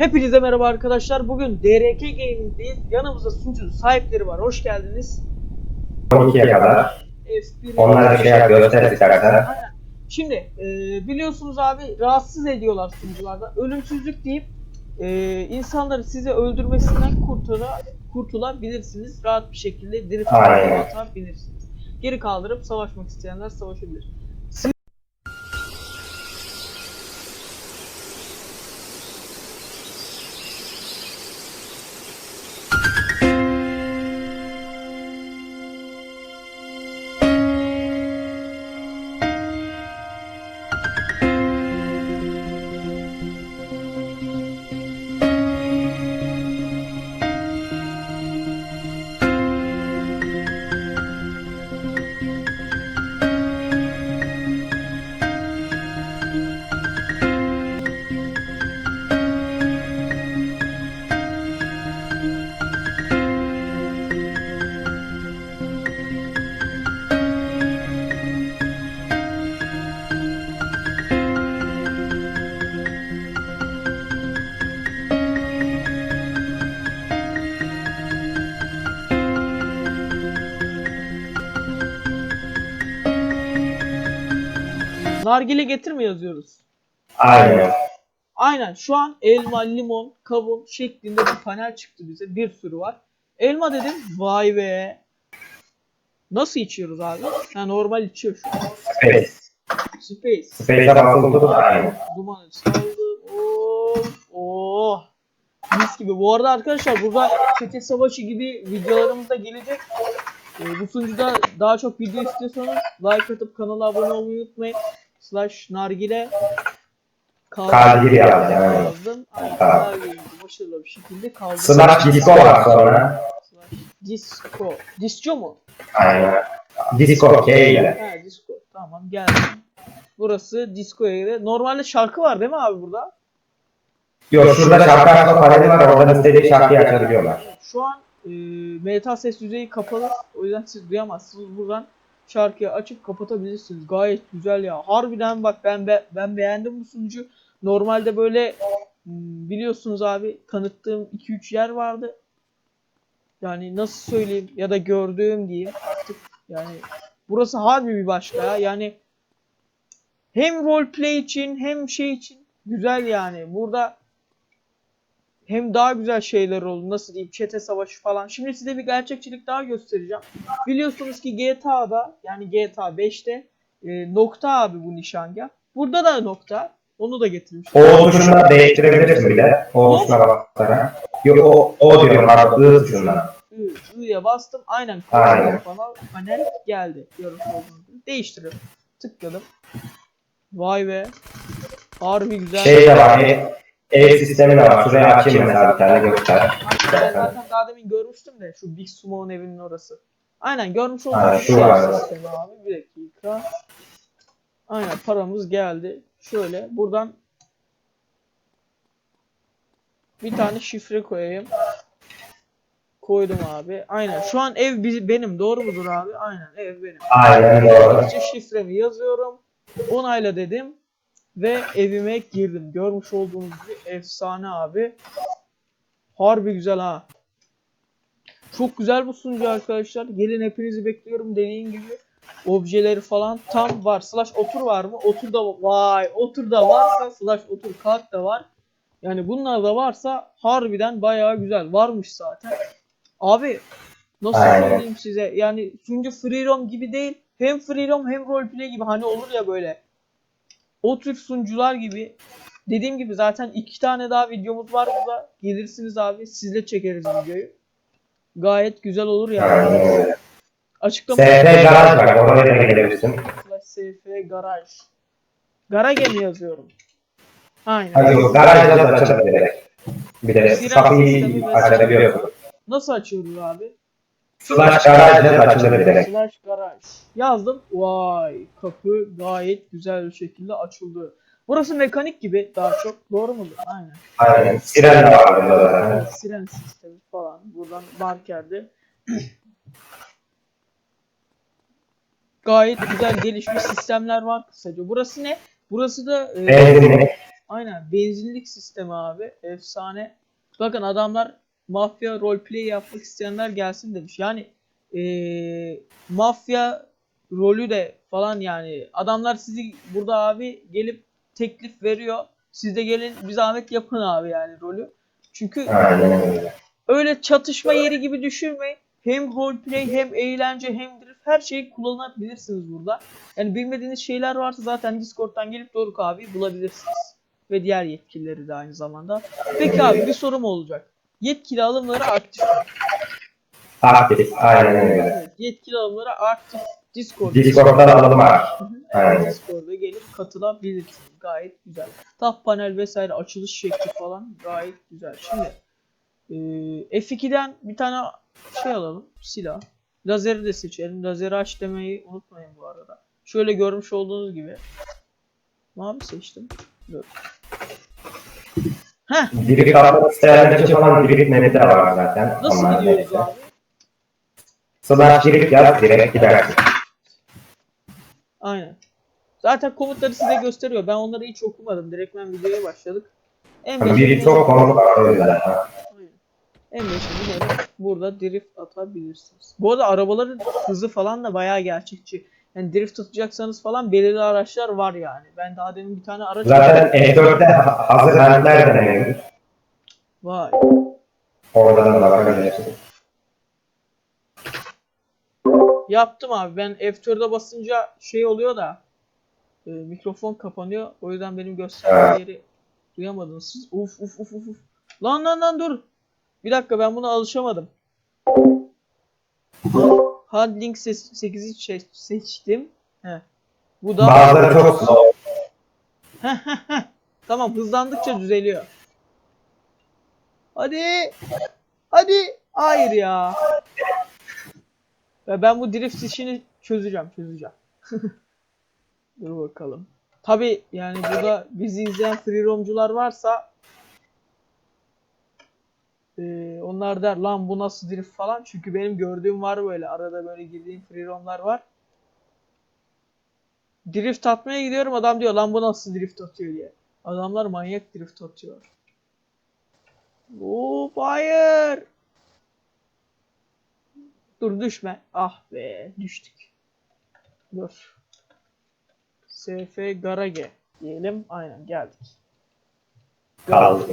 Hepinize merhaba arkadaşlar. Bugün DRK Gaming'deyiz. Yanımızda sunucu sahipleri var. Hoş geldiniz. 12'ye kadar. F1 Onlara bir şeyler göster istersen. Şimdi e, biliyorsunuz abi rahatsız ediyorlar sunucularda. Ölümsüzlük deyip e, insanları size öldürmesinden kurtula, kurtulabilirsiniz. Rahat bir şekilde diri Aynen. atabilirsiniz. Geri kaldırıp savaşmak isteyenler savaşabilir. Nargile getir mi yazıyoruz? Aynen. Aynen şu an elma, limon, kavun şeklinde bir panel çıktı bize. Bir sürü var. Elma dedim. Vay be. Nasıl içiyoruz abi? Ha normal içiyor şu an. Space. Space. Space'e basıldı. Aynen. Dumanı saldı. Oh. Oh. Mis gibi. Bu arada arkadaşlar burada çete savaşı gibi videolarımız da gelecek. Ee, bu sunucuda daha çok video istiyorsanız like atıp kanala abone olmayı unutmayın. Slash nargile Kaldir yazdı, aynen. yazdım. Aynen. Tamam. Başarılı bir şekilde kaldırdım. Slash disco var sonra. Slash Disco. Disco mu? Aynen. Disco K ile. Ha disco. Tamam geldim. Burası disco'ya göre. Normalde şarkı var değil mi abi burada? Yok şurada şarkı açma paneli var. Oradan istediği şarkıyı açabiliyorlar. Şu an e, meta ses düzeyi kapalı. O yüzden siz duyamazsınız. Buradan şarkıyı açıp kapatabilirsiniz. Gayet güzel ya. Harbiden bak ben be- ben beğendim bu sunucu. Normalde böyle hmm, biliyorsunuz abi tanıttığım 2-3 yer vardı. Yani nasıl söyleyeyim ya da gördüğüm diyeyim artık. Yani burası harbi bir başka ya. Yani hem roleplay için hem şey için güzel yani. Burada hem daha güzel şeyler oldu. Nasıl diyeyim? Çete savaşı falan. Şimdi size bir gerçekçilik daha göstereceğim. Biliyorsunuz ki GTA'da yani GTA 5'te e, nokta abi bu nişangah. Burada da nokta. Onu da getirmişler. O tuşunu değiştirebilirsin bir de. O tuşuna basarak. Yok o, o diyorum pardon. I tuşuna. I'ya bastım. Aynen. Aynen. Falan panel geldi. Gibi. Değiştiriyorum. Tıkladım. Vay be. Harbi güzel. Şey de var. E- Ev sistemi de var. Şuraya açayım mesela bir tane göster. Ben zaten daha demin görmüştüm de şu Big Sumo'nun evinin orası. Aynen görmüş olduk. Ha, şu var. sistemi abi. Bir dakika. Aynen paramız geldi. Şöyle buradan bir tane şifre koyayım. Koydum abi. Aynen. Şu an ev bizi, benim. Doğru mudur abi? Aynen ev benim. Aynen doğru. Şifremi yazıyorum. Onayla dedim. Ve evime girdim. Görmüş olduğunuz gibi efsane abi. Harbi güzel ha. Çok güzel bu sunucu arkadaşlar. Gelin hepinizi bekliyorum dediğim gibi. Objeleri falan tam var. Slash otur var mı? Otur da vay. Otur da varsa slash otur kalk da var. Yani bunlar da varsa harbiden bayağı güzel. Varmış zaten. Abi nasıl söyleyeyim size? Yani sunucu free roam gibi değil. Hem free roam hem roleplay gibi hani olur ya böyle. O tür sunucular gibi. Dediğim gibi zaten iki tane daha videomuz var burada. Gelirsiniz abi sizle çekeriz videoyu. Gayet güzel olur yani. Açıklama SF garaj var. Oraya da gelebilirsin. SF garaj. Garage mi yazıyorum? Aynen. Hadi yok garajda da açılır direkt. Bir de kapıyı açabiliyorsun. Nasıl açıyoruz abi? Slash da açılır direkt. Slash garaj. Yazdım. Vay kapı gayet güzel bir şekilde açıldı. Burası mekanik gibi daha çok. Doğru mudur? Aynen. Aynen. Siren de var burada zaten. Siren sistemi falan. Buradan markerde. Gayet güzel gelişmiş sistemler var kısaca. Burası ne? Burası da e, Benzinlik. Aynen benzinlik sistemi abi. Efsane. Bakın adamlar mafya roleplay yapmak isteyenler gelsin demiş. Yani eee, mafya rolü de falan yani adamlar sizi burada abi gelip teklif veriyor. Siz de gelin bir zahmet yapın abi yani rolü. Çünkü öyle çatışma yeri gibi düşünmeyin. Hem roleplay hem eğlence hem drift her şeyi kullanabilirsiniz burada. Yani bilmediğiniz şeyler varsa zaten Discord'dan gelip Doruk abi bulabilirsiniz. Ve diğer yetkilileri de aynı zamanda. Peki abi bir sorum olacak. Yetkili alımları aktif. Aktif. Aynen öyle. Evet, yetkili alımları aktif. Discord. Discord'dan alım var. Aynen. Discord'a gelip katılabilirsiniz. Gayet güzel. Tap panel vesaire açılış şekli falan gayet güzel. Şimdi eee, F2'den bir tane şey alalım. Silah. Lazeri de seçelim. Lazeri aç demeyi unutmayın bu arada. Şöyle görmüş olduğunuz gibi. Mavi seçtim. Dur. Heh, Drift atmak isteyenler falan map'i de var zaten. nasıl Onlar gidiyoruz neyse. abi? Slash drift yaz direkt gidersin. Aynen. Zaten komutları size gösteriyor. Ben onları hiç okumadım. Direkt ben videoya başladık. En Biri başında- çok konu var yüzden. Aynen. En başında böyle burada drift atabilirsiniz. Bu arada arabaların hızı falan da bayağı gerçekçi. Yani drift atacaksanız falan belirli araçlar var yani. Ben daha demin bir tane araç Zaten E4'te ha- hazır haller de mevcut. Vay. Oradan da bakabilirsiniz. Yaptım abi. Ben F4'e basınca şey oluyor da e, mikrofon kapanıyor. O yüzden benim gösterdiğim yeri duyamadınız siz. Uf uf uf. uf. Lan lan lan dur. Bir dakika ben buna alışamadım. Handling 8'i seç- seçtim. He. Bu da Bazıları çok slow. tamam hızlandıkça düzeliyor. Hadi. Hadi. Hayır ya. Ya ben bu drift işini çözeceğim, çözeceğim. Dur bakalım. Tabi yani burada bizi izleyen free roamcular varsa eee, onlar der lan bu nasıl drift falan. Çünkü benim gördüğüm var böyle. Arada böyle girdiğim free roamlar var. Drift atmaya gidiyorum adam diyor lan bu nasıl drift atıyor diye. Adamlar manyak drift atıyor. Oo hayır. Dur düşme. Ah be düştük. Dur. SF Garage diyelim. Aynen geldik. Kaldı.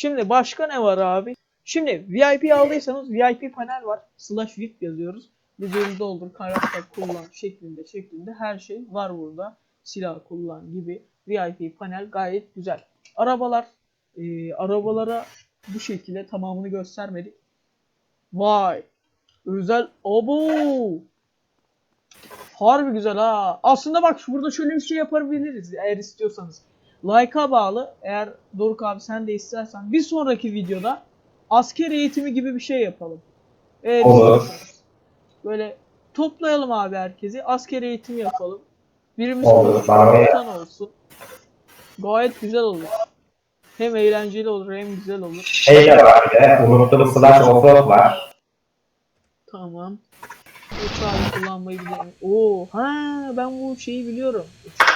Şimdi başka ne var abi? Şimdi VIP aldıysanız VIP panel var. Slash VIP yazıyoruz. Videoyu doldur, karakter kullan şeklinde şeklinde her şey var burada. Silah kullan gibi VIP panel gayet güzel. Arabalar, e, arabalara bu şekilde tamamını göstermedik. Vay. Özel abo. Harbi güzel ha. Aslında bak burada şöyle bir şey yapabiliriz eğer istiyorsanız. Like'a bağlı. Eğer Doruk abi sen de istersen bir sonraki videoda asker eğitimi gibi bir şey yapalım. Eğer Olur. Böyle toplayalım abi herkesi. Asker eğitimi yapalım. Birimiz Olur, komutan olsun. Gayet güzel olur. Hem eğlenceli olur hem güzel olur. Şey de var bir de. Unuttum slash offroad var. Tamam. Uçağı kullanmayı biliyorum. Oo, ha ben bu şeyi biliyorum. Uçağı.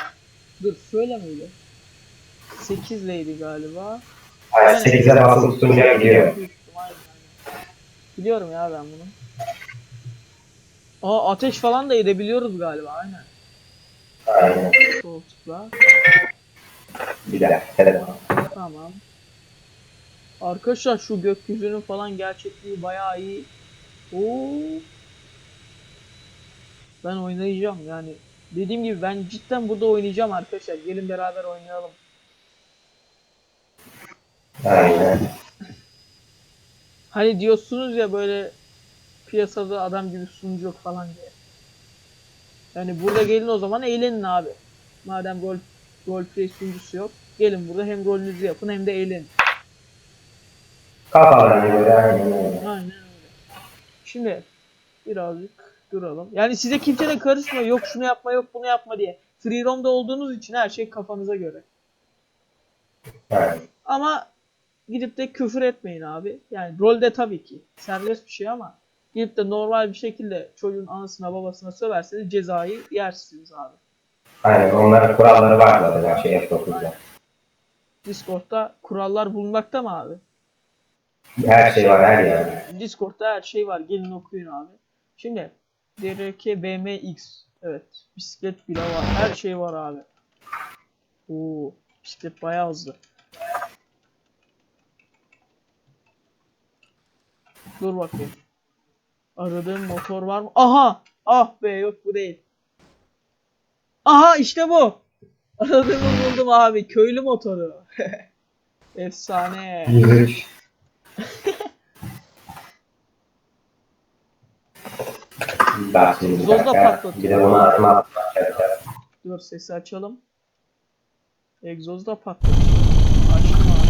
Dur şöyle miydi? 8'leydi galiba. Aynen 8'e basılı tutunca gidiyor. Biliyorum ya ben bunu. Aa ateş falan da edebiliyoruz galiba aynen. Aynen. Sol tıkla. Bir dakika. Tamam. Arkadaşlar şu gökyüzünün falan gerçekliği bayağı iyi. Oo. Ben oynayacağım yani. Dediğim gibi ben cidden burada oynayacağım arkadaşlar. Gelin beraber oynayalım. Aynen. Hani diyorsunuz ya böyle piyasada adam gibi sunucu yok falan diye. Yani burada gelin o zaman eğlenin abi. Madem rol roleplay sunucusu yok. Gelin burada hem rolünüzü yapın hem de eğlenin. Kafalarına göre aynen öyle. Aynen öyle. Şimdi birazcık duralım. Yani size kimse de karışmıyor. Yok şunu yapma yok bunu yapma diye. Free roam'da olduğunuz için her şey kafanıza göre. Aynen. Ama gidip de küfür etmeyin abi. Yani rolde tabii ki serbest bir şey ama gidip de normal bir şekilde çocuğun anasına babasına söverseniz cezayı yersiniz abi. Aynen onların kuralları var zaten şey F9'da. Discord'da kurallar bulunmakta mı abi? Her şey var her yerde. Discord'da her şey var. Gelin okuyun abi. Şimdi DRK BMX. Evet. Bisiklet bile var. Her şey var abi. Oo, bisiklet bayağı hızlı. Dur bakayım. Aradığım motor var mı? Aha! Ah be yok bu değil. Aha işte bu. Aradığımı buldum abi. Köylü motoru. Efsane. Yürüyüş. Bak şimdi bir Zozla dakika. patlatıyor. Bir de bunu atma. Dur sesi açalım. Egzoz da patladı. Açtım abi.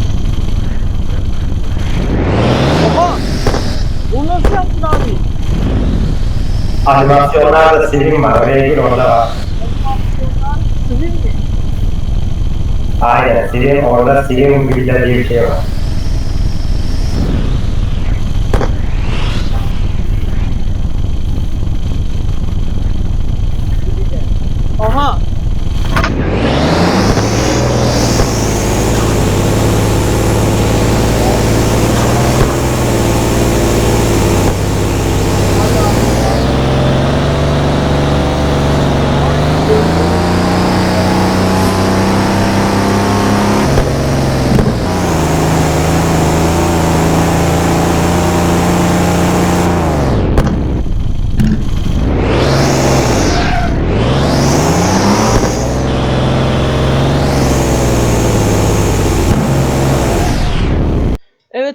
Oha! Onu nasıl yaptın abi? Animasyonlarda silim var. Oraya gir orada var. Animasyonlar sivil mi? Aynen silim orada silim bilgiler diye bir şey var. Aha!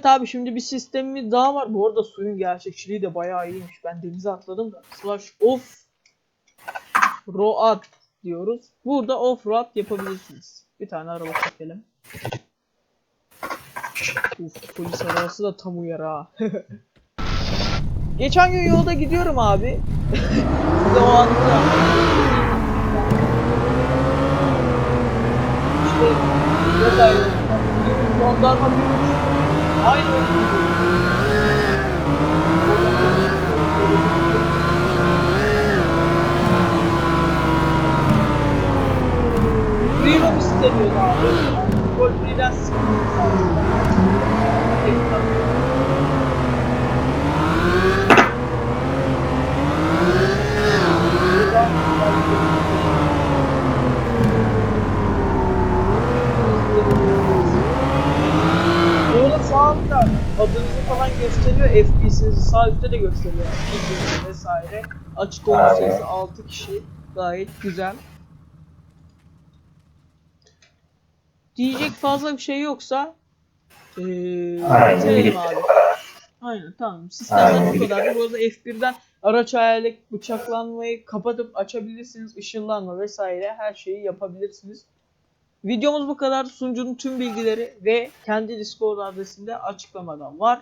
Evet abi şimdi bir sistemimiz daha var. Bu arada suyun gerçekçiliği de bayağı iyiymiş. Ben denize atladım da. Slash off road diyoruz. Burada off road yapabilirsiniz. Bir tane araba çekelim. Uf polis arabası da tam uyar ha. Geçen gün yolda gidiyorum abi. Size o anda işte jandarma bir Gibi. Freedom istemiyordu abi. Gol birden sıkıntı Burada sağ altta adınızı falan gösteriyor. FPS'inizi sağ üstte de gösteriyor. Bildiğiniz vesaire. Açık oyun Aynen. sayısı 6 kişi. Gayet güzel. Diyecek fazla bir şey yoksa eee Aynen. bitirelim abi. Aynen tamam. Sistemden bu kadar. Bu arada F1'den araç hayalet, bıçaklanmayı kapatıp açabilirsiniz. Işınlanma vesaire her şeyi yapabilirsiniz. Videomuz bu kadar. Sunucunun tüm bilgileri ve kendi Discord adresinde açıklamadan var.